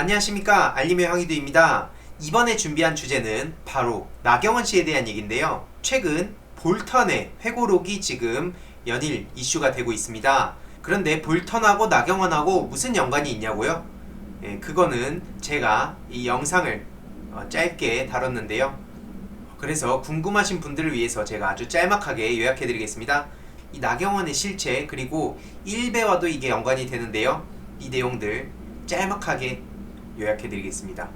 안녕하십니까 알림의 황희두입니다. 이번에 준비한 주제는 바로 나경원 씨에 대한 얘기인데요. 최근 볼턴의 회고록이 지금 연일 이슈가 되고 있습니다. 그런데 볼턴하고 나경원하고 무슨 연관이 있냐고요? 예, 그거는 제가 이 영상을 어, 짧게 다뤘는데요. 그래서 궁금하신 분들을 위해서 제가 아주 짤막하게 요약해드리겠습니다. 이 나경원의 실체 그리고 1배와도 이게 연관이 되는데요. 이 내용들 짤막하게 요약해드리겠습니다.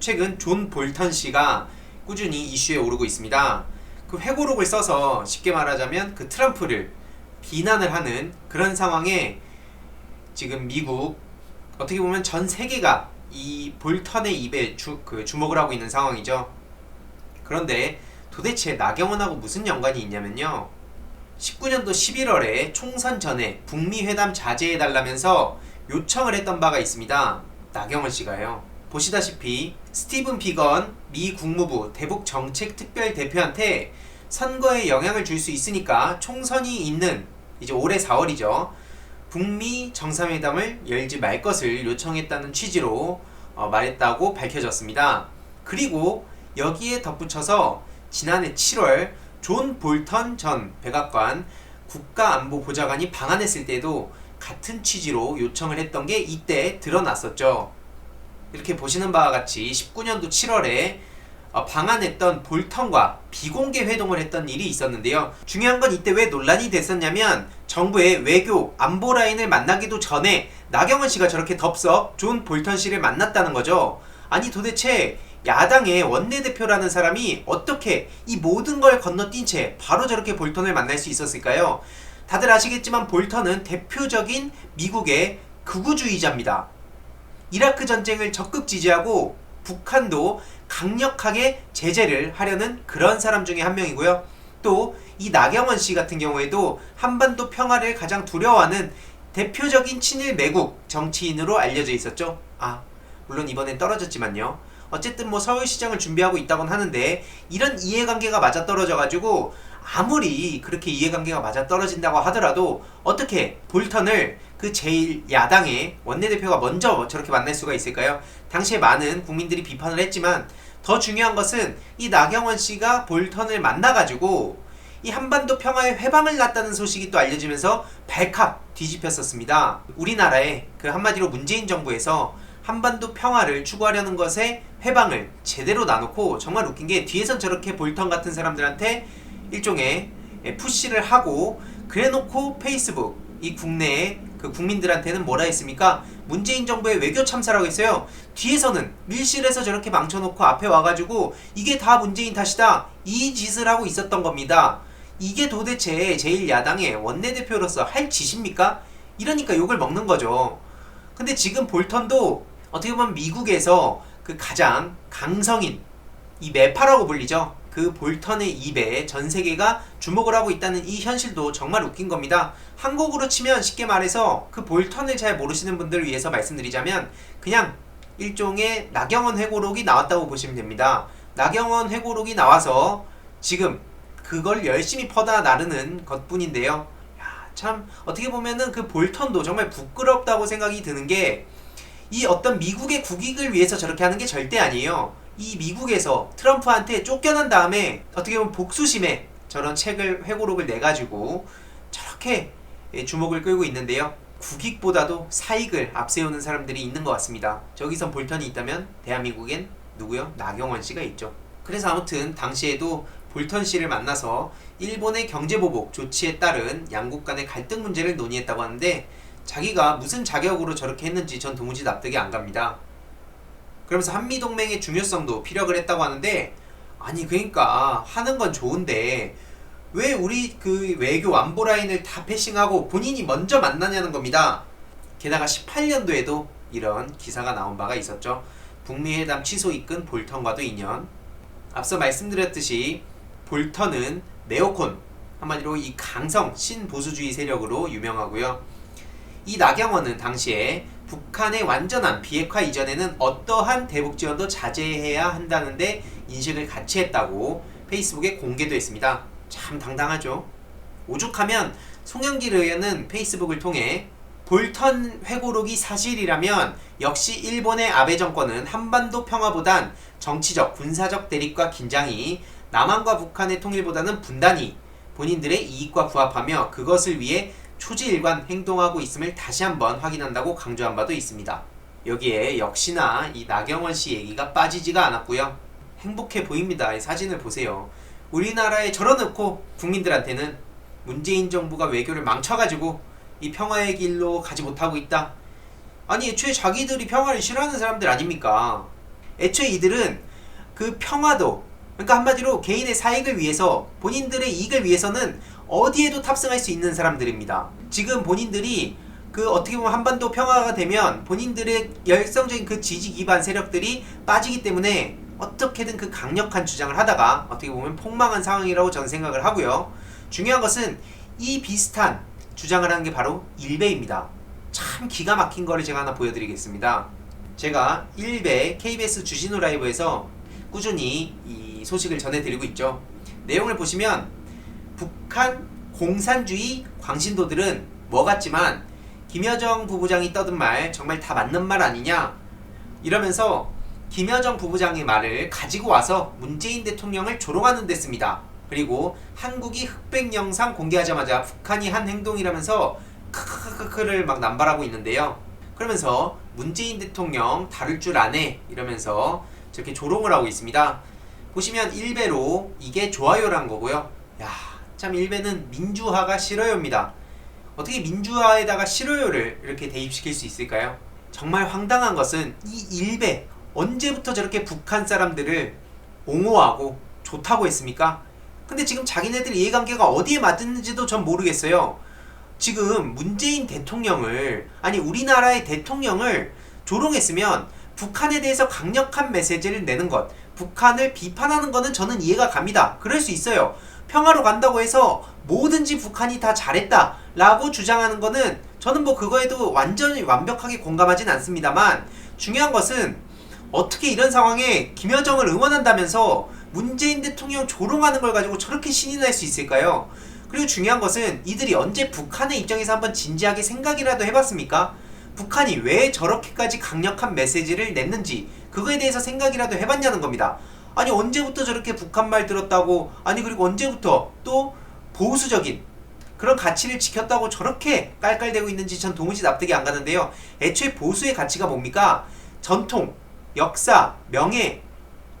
최근 존 볼턴 씨가 꾸준히 이슈에 오르고 있습니다. 그 회고록을 써서 쉽게 말하자면 그 트럼프를 비난을 하는 그런 상황에 지금 미국 어떻게 보면 전 세계가 이 볼턴의 입에 주, 그 주목을 하고 있는 상황이죠. 그런데 도대체 나경원하고 무슨 연관이 있냐면요. 19년도 11월에 총선 전에 북미 회담 자제해 달라면서 요청을 했던 바가 있습니다. 나경원 씨가요. 보시다시피 스티븐 비건 미 국무부 대북 정책 특별 대표한테 선거에 영향을 줄 수 있으니까 총선이 있는 이제 올해 4월이죠. 북미 정상회담을 열지 말 것을 요청했다는 취지로 어, 말했다고 밝혀졌습니다. 그리고 여기에 덧붙여서 지난해 7월 존 볼턴 전 백악관 국가안보보좌관이 방한했을 때도 같은 취지로 요청을 했던 게 이때 드러났었죠. 이렇게 보시는 바와 같이 19년도 7월에 어, 방한했던 볼턴과 비공개 회동을 했던 일이 있었는데요. 중요한 건 이때 왜 논란이 됐었냐면 정부의 외교 안보 라인을 만나기도 전에 나경원 씨가 저렇게 덥석 존 볼턴 씨를 만났다는 거죠. 아니 도대체 야당의 원내대표라는 사람이 어떻게 이 모든 걸 건너뛴 채 바로 저렇게 볼턴을 만날 수 있었을까요? 다들 아시겠지만 볼턴은 대표적인 미국의 극우주의자입니다. 이라크 전쟁을 적극 지지하고 북한도 강력하게 제재를 하려는 그런 사람 중에 한 명이고요. 또 이 나경원 씨 같은 경우에도 한반도 평화를 가장 두려워하는 대표적인 친일 매국 정치인으로 알려져 있었죠. 아, 물론 이번엔 떨어졌지만요. 어쨌든 뭐 서울시장을 준비하고 있다곤 하는데 이런 이해관계가 맞아 떨어져가지고 아무리 그렇게 이해관계가 맞아 떨어진다고 하더라도 어떻게 볼턴을 그 제일 야당의 원내대표가 먼저 저렇게 만날 수가 있을까요? 당시에 많은 국민들이 비판을 했지만 더 중요한 것은 이 나경원 씨가 볼턴을 만나가지고 이 한반도 평화의 회방을 났다는 소식이 또 알려지면서 발칵 뒤집혔었습니다. 우리나라의 그 한마디로 문재인 정부에서 한반도 평화를 추구하려는 것에 회방을 제대로 나놓고 정말 웃긴 게 뒤에선 저렇게 볼턴 같은 사람들한테 일종의 예, 푸시를 하고 그래놓고 페이스북 이 국내에 그 국민들한테는 뭐라 했습니까? 문재인 정부의 외교 참사라고 했어요. 뒤에서는 밀실에서 저렇게 망쳐놓고 앞에 와가지고 이게 다 문재인 탓이다. 이 짓을 하고 있었던 겁니다. 이게 도대체 제1야당의 원내대표로서 할 짓입니까? 이러니까 욕을 먹는 거죠. 근데 지금 볼턴도 어떻게 보면 미국에서 그 가장 강성인 이 매파라고 불리죠. 그 볼턴의 입에 전 세계가 주목을 하고 있다는 이 현실도 정말 웃긴 겁니다. 한국으로 치면 쉽게 말해서 그 볼턴을 잘 모르시는 분들을 위해서 말씀드리자면 그냥 일종의 나경원 회고록이 나왔다고 보시면 됩니다. 나경원 회고록이 나와서 지금 그걸 열심히 퍼다 나르는 것뿐인데요. 야, 참 어떻게 보면은 그 볼턴도 정말 부끄럽다고 생각이 드는 게 이 어떤 미국의 국익을 위해서 저렇게 하는 게 절대 아니에요. 이 미국에서 트럼프한테 쫓겨난 다음에 어떻게 보면 복수심에 저런 책을 회고록을 내 가지고 저렇게 예, 주목을 끌고 있는데요. 국익보다도 사익을 앞세우는 사람들이 있는 것 같습니다. 저기선 볼턴이 있다면 대한민국엔 누구요? 나경원 씨가 있죠. 그래서 아무튼 당시에도 볼턴 씨를 만나서 일본의 경제보복 조치에 따른 양국 간의 갈등 문제를 논의했다고 하는데 자기가 무슨 자격으로 저렇게 했는지 전 도무지 납득이 안 갑니다. 그러면서 한미 동맹의 중요성도 피력을 했다고 하는데 아니 그러니까 하는 건 좋은데 왜 우리 그 외교 안보 라인을 다 패싱하고 본인이 먼저 만나냐는 겁니다. 게다가 18년도에도 이런 기사가 나온 바가 있었죠. 북미 회담 취소 이끈 볼턴과도 인연. 앞서 말씀드렸듯이 볼턴은 네오콘 한마디로 이 강성 신보수주의 세력으로 유명하고요. 이 나경원은 당시에 북한의 완전한 비핵화 이전에는 어떠한 대북 지원도 자제해야 한다는데 인식을 같이 했다고 페이스북에 공개도 했습니다. 참 당당하죠. 오죽하면 송영길 의원은 페이스북을 통해 볼턴 회고록이 사실이라면 역시 일본의 아베 정권은 한반도 평화보단 정치적, 군사적 대립과 긴장이 남한과 북한의 통일보다는 분단이 본인들의 이익과 부합하며 그것을 위해 초지일관 행동하고 있음을 다시 한번 확인한다고 강조한 바도 있습니다. 여기에 역시나 이 나경원 씨 얘기가 빠지지가 않았고요. 행복해 보입니다. 이 사진을 보세요. 우리나라에 저러놓고 국민들한테는 문재인 정부가 외교를 망쳐가지고 이 평화의 길로 가지 못하고 있다. 아니 애초에 자기들이 평화를 싫어하는 사람들 아닙니까? 애초에 이들은 그 평화도 그러니까 한마디로 개인의 사익을 위해서 본인들의 이익을 위해서는 어디에도 탑승할 수 있는 사람들입니다. 지금 본인들이 그 어떻게 보면 한반도 평화가 되면 본인들의 열성적인 그 지지 기반 세력들이 빠지기 때문에 어떻게든 그 강력한 주장을 하다가 어떻게 보면 폭망한 상황이라고 저는 생각을 하고요. 중요한 것은 이 비슷한 주장을 하는 게 바로 일베입니다. 참 기가 막힌 거를 제가 하나 보여드리겠습니다. 제가 일베 KBS 주진우 라이브에서 꾸준히 이 소식을 전해드리고 있죠. 내용을 보시면 북한 공산주의 광신도들은 뭐 같지만 김여정 부부장이 떠든 말 정말 다 맞는 말 아니냐 이러면서 김여정 부부장의 말을 가지고 와서 문재인 대통령을 조롱하는 데 씁니다. 그리고 한국이 흑백 영상 공개하자마자 북한이 한 행동이라면서 크크크크를 막 남발하고 있는데요. 그러면서 문재인 대통령 다룰 줄 아네 이러면서 저렇게 조롱을 하고 있습니다. 보시면 일베로 이게 좋아요란 거고요. 야, 참 일베는 민주화가 싫어요입니다. 어떻게 민주화에다가 싫어요를 이렇게 대입시킬 수 있을까요? 정말 황당한 것은 이 일베 언제부터 저렇게 북한 사람들을 옹호하고 좋다고 했습니까? 근데 지금 자기네들 이해관계가 어디에 맞는지도 전 모르겠어요. 지금 문재인 대통령을 아니 우리나라의 대통령을 조롱했으면 북한에 대해서 강력한 메시지를 내는 것, 북한을 비판하는 것은 저는 이해가 갑니다. 그럴 수 있어요. 평화로 간다고 해서 뭐든지 북한이 다 잘했다 라고 주장하는 거는 저는 뭐 그거에도 완전히 완벽하게 공감하진 않습니다만 중요한 것은 어떻게 이런 상황에 김여정을 응원한다면서 문재인 대통령 조롱하는 걸 가지고 저렇게 신이 날 수 있을까요? 그리고 중요한 것은 이들이 언제 북한의 입장에서 한번 진지하게 생각이라도 해봤습니까? 북한이 왜 저렇게까지 강력한 메시지를 냈는지 그거에 대해서 생각이라도 해봤냐는 겁니다. 아니 언제부터 저렇게 북한 말 들었다고 아니 그리고 언제부터 또 보수적인 그런 가치를 지켰다고 저렇게 깔깔대고 있는지 전 도무지 납득이 안 가는데요. 애초에 보수의 가치가 뭡니까? 전통, 역사, 명예,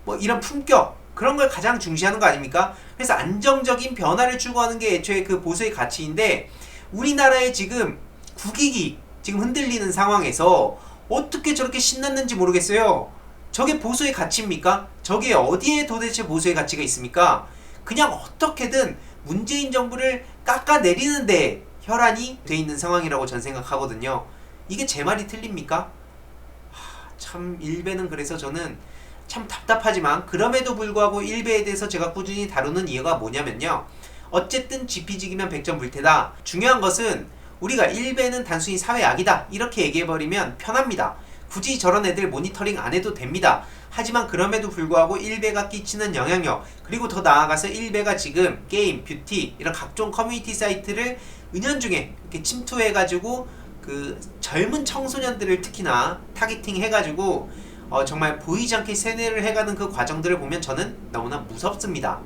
뭐 이런 품격 그런 걸 가장 중시하는 거 아닙니까? 그래서 안정적인 변화를 추구하는 게 애초에 그 보수의 가치인데 우리나라의 지금 국익이 지금 흔들리는 상황에서 어떻게 저렇게 신났는지 모르겠어요. 저게 보수의 가치입니까? 저게 어디에 도대체 보수의 가치가 있습니까? 그냥 어떻게든 문재인 정부를 깎아내리는데 혈안이 돼 있는 상황이라고 전 생각하거든요. 이게 제 말이 틀립니까? 하, 참 일베는 그래서 저는 참 답답하지만 그럼에도 불구하고 일베에 대해서 제가 꾸준히 다루는 이유가 뭐냐면요. 어쨌든 지피지기면 백전 불태다. 중요한 것은 우리가 일베는 단순히 사회악이다. 이렇게 얘기해버리면 편합니다. 굳이 저런 애들 모니터링 안 해도 됩니다. 하지만 그럼에도 불구하고 일베가 끼치는 영향력 그리고 더 나아가서 일베가 지금 게임, 뷰티 이런 각종 커뮤니티 사이트를 은연중에 이렇게 침투해가지고 그 젊은 청소년들을 특히나 타겟팅 해가지고 어, 정말 보이지 않게 세뇌를 해가는 그 과정들을 보면 저는 너무나 무섭습니다.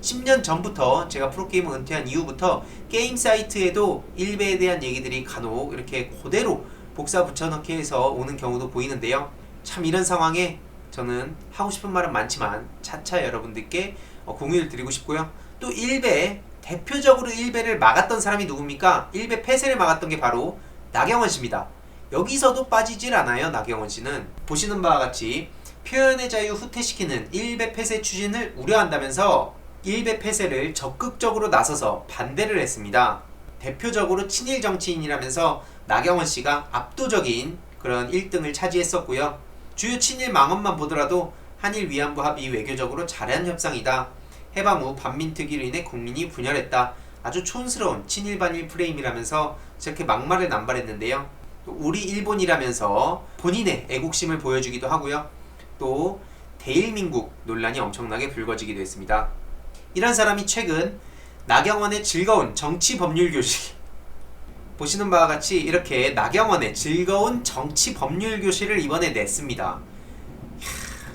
10년 전부터 제가 프로게이머 은퇴한 이후부터 게임 사이트에도 일베에 대한 얘기들이 간혹 이렇게 그대로 복사 붙여넣기 해서 오는 경우도 보이는데요. 참 이런 상황에 저는 하고 싶은 말은 많지만 차차 여러분들께 어, 공유를 드리고 싶고요. 또 일베 대표적으로 일베를 막았던 사람이 누굽니까? 일베 폐쇄를 막았던 게 바로 나경원 씨입니다. 여기서도 빠지질 않아요. 나경원 씨는 보시는 바와 같이 표현의 자유 후퇴시키는 일베 폐쇄 추진을 우려한다면서 일베 폐쇄를 적극적으로 나서서 반대를 했습니다. 대표적으로 친일 정치인이라면서 나경원 씨가 압도적인 그런 1등을 차지했었고요. 주요 친일 망언만 보더라도 한일 위안부 합의 외교적으로 잘한 협상이다. 해방 후 반민특위로 인해 국민이 분열했다. 아주 촌스러운 친일 반일 프레임이라면서 저렇게 막말을 남발했는데요. 또 우리 일본이라면서 본인의 애국심을 보여주기도 하고요. 또 대일민국 논란이 엄청나게 불거지기도 했습니다. 이런 사람이 최근 나경원의 즐거운 정치 법률 교실 보시는 바와 같이 이렇게 나경원의 즐거운 정치 법률 교실을 이번에 냈습니다.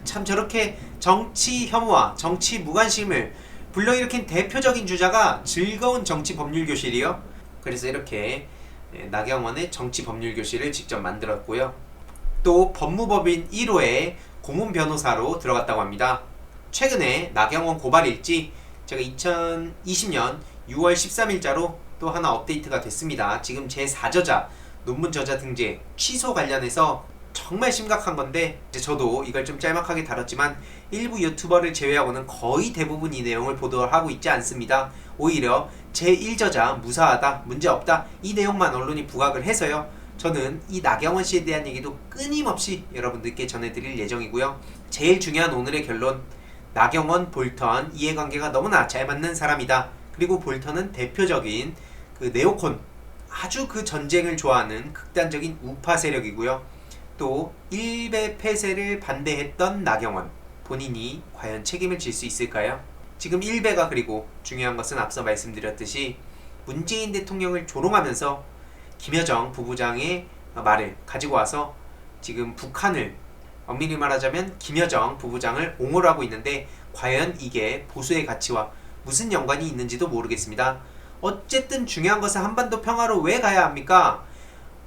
참 저렇게 정치 혐오와 정치 무관심을 불러일으킨 대표적인 주자가 즐거운 정치 법률 교실이요. 그래서 이렇게 예, 나경원의 정치 법률 교실을 직접 만들었고요. 또 법무법인 1호에 고문 변호사로 들어갔다고 합니다. 최근에 나경원 고발 일지 제가 2020년 6월 13일자로 또 하나 업데이트가 됐습니다. 지금 제 4저자 논문 저자 등재 취소 관련해서 정말 심각한 건데 이제 저도 이걸 좀 짤막하게 다뤘지만 일부 유튜버를 제외하고는 거의 대부분 이 내용을 보도하고 있지 않습니다. 오히려 제 1저자 무사하다 문제없다 이 내용만 언론이 부각을 해서요. 저는 이 나경원 씨에 대한 얘기도 끊임없이 여러분들께 전해드릴 예정이고요. 제일 중요한 오늘의 결론 나경원, 볼턴 이해관계가 너무나 잘 맞는 사람이다. 그리고 볼턴은 대표적인 그 네오콘 아주 그 전쟁을 좋아하는 극단적인 우파 세력이고요. 또 일베 폐쇄를 반대했던 나경원 본인이 과연 책임을 질 수 있을까요? 지금 일베가 그리고 중요한 것은 앞서 말씀드렸듯이 문재인 대통령을 조롱하면서 김여정 부부장의 말을 가지고 와서 지금 북한을 엄밀히 말하자면 김여정 부부장을 옹호를 하고 있는데 과연 이게 보수의 가치와 무슨 연관이 있는지도 모르겠습니다. 어쨌든 중요한 것은 한반도 평화로 왜 가야 합니까?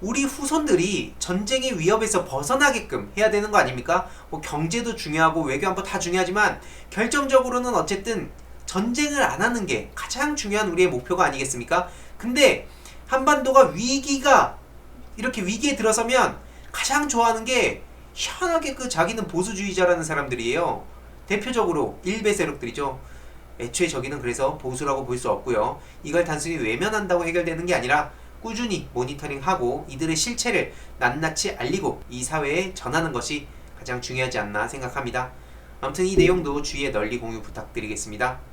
우리 후손들이 전쟁의 위협에서 벗어나게끔 해야 되는 거 아닙니까? 뭐 경제도 중요하고 외교 안보 다 중요하지만 결정적으로는 어쨌든 전쟁을 안 하는 게 가장 중요한 우리의 목표가 아니겠습니까? 근데 한반도가 위기가 이렇게 위기에 들어서면 가장 좋아하는 게 희한하게 그 자기는 보수주의자라는 사람들이에요. 대표적으로 일베 세력들이죠. 애초에 저기는 그래서 보수라고 볼 수 없고요. 이걸 단순히 외면한다고 해결되는 게 아니라 꾸준히 모니터링하고 이들의 실체를 낱낱이 알리고 이 사회에 전하는 것이 가장 중요하지 않나 생각합니다. 아무튼 이 내용도 주위에 널리 공유 부탁드리겠습니다.